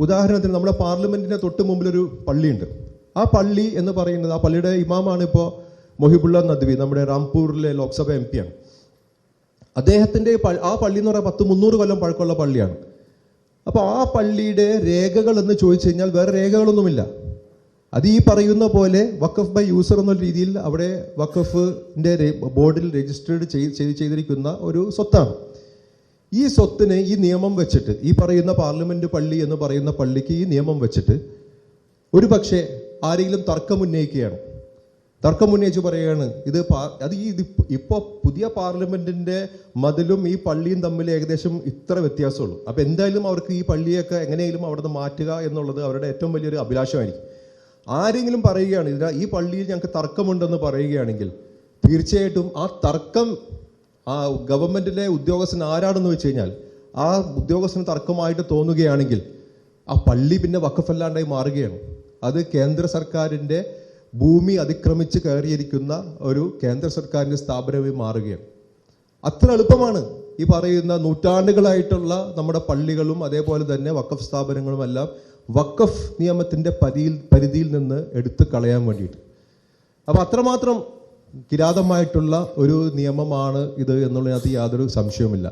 ഉദാഹരണത്തിന് നമ്മുടെ പാർലമെന്റിന്റെ തൊട്ട് മുമ്പിലൊരു പള്ളിയുണ്ട്. ആ പള്ളി എന്ന് പറയുന്നത് ആ പള്ളിയുടെ ഇമാമാണ് ഇപ്പോൾ മൊഹിബുള്ള നദ്വി നമ്മുടെ റാംപൂരിലെ ലോക്സഭ എം പിയാണ് അദ്ദേഹത്തിന്റെ ആ പള്ളി എന്ന് പറയുന്നത് പത്ത് മുന്നൂറ് കൊല്ലം പഴക്കമുള്ള പള്ളിയാണ്. അപ്പോൾ ആ പള്ളിയുടെ രേഖകൾ എന്ന് ചോദിച്ചു കഴിഞ്ഞാൽ വേറെ രേഖകളൊന്നുമില്ല. അത് ഈ പറയുന്ന പോലെ വക്കഫ് ബൈ യൂസർ എന്ന രീതിയിൽ അവിടെ വക്കഫിന്റെ ബോർഡിൽ രജിസ്റ്റേർഡ് ചെയ്ത് ചെയ്തിരിക്കുന്ന ഒരു സ്വത്താണ്. ഈ സ്വത്തിന് ഈ നിയമം വെച്ചിട്ട് ഈ പറയുന്ന പാർലമെന്റ് പള്ളി എന്ന് പറയുന്ന പള്ളിക്ക് ഈ നിയമം വെച്ചിട്ട് ഒരു പക്ഷേ ആരെങ്കിലും തർക്കമുന്നയിക്കുകയാണ് തർക്കമുന്നയിച്ച് പറയുകയാണ് ഇത് അത് ഈ ഇപ്പോൾ പുതിയ പാർലമെന്റിന്റെ മതിലും ഈ പള്ളിയും തമ്മിൽ ഏകദേശം ഇത്ര വ്യത്യാസമുള്ളൂ. അപ്പോൾ എന്തായാലും അവർക്ക് ഈ പള്ളിയൊക്കെ എങ്ങനെയെങ്കിലും അവിടെ നിന്ന് മാറ്റുക എന്നുള്ളത് അവരുടെ ഏറ്റവും വലിയൊരു അഭിലാഷമായിരിക്കും. ആരെങ്കിലും പറയുകയാണ് ഇതിന് ഈ പള്ളിയിൽ ഞങ്ങൾക്ക് തർക്കമുണ്ടെന്ന് പറയുകയാണെങ്കിൽ തീർച്ചയായിട്ടും ആ തർക്കം ആ ഗവൺമെന്റിലെ ഉദ്യോഗസ്ഥൻ ആരാണെന്ന് വെച്ച് കഴിഞ്ഞാൽ ആ ഉദ്യോഗസ്ഥന് തർക്കമായിട്ട് തോന്നുകയാണെങ്കിൽ ആ പള്ളി പിന്നെ വക്കഫല്ലാണ്ടായി മാറുകയാണ്. അത് കേന്ദ്ര സർക്കാരിന്റെ ഭൂമി അതിക്രമിച്ച് കയറിയിരിക്കുന്ന ഒരു കേന്ദ്ര സർക്കാരിന്റെ സ്ഥാപനമായി മാറുകയാണ്. അത്ര എളുപ്പമാണ് ഈ പറയുന്ന നൂറ്റാണ്ടുകളായിട്ടുള്ള നമ്മുടെ പള്ളികളും അതേപോലെ തന്നെ വക്കഫ് സ്ഥാപനങ്ങളും എല്ലാം വക്കഫ് നിയമത്തിന്റെ പരിധിയിൽ പരിധിയിൽ നിന്ന് എടുത്തു കളയാൻ വേണ്ടിയിട്ട്. അപ്പോൾ അത്രമാത്രം കിരാതമായിട്ടുള്ള ഒരു നിയമമാണ് ഇത് എന്നുള്ളതിനകത്ത് യാതൊരു സംശയവുമില്ല.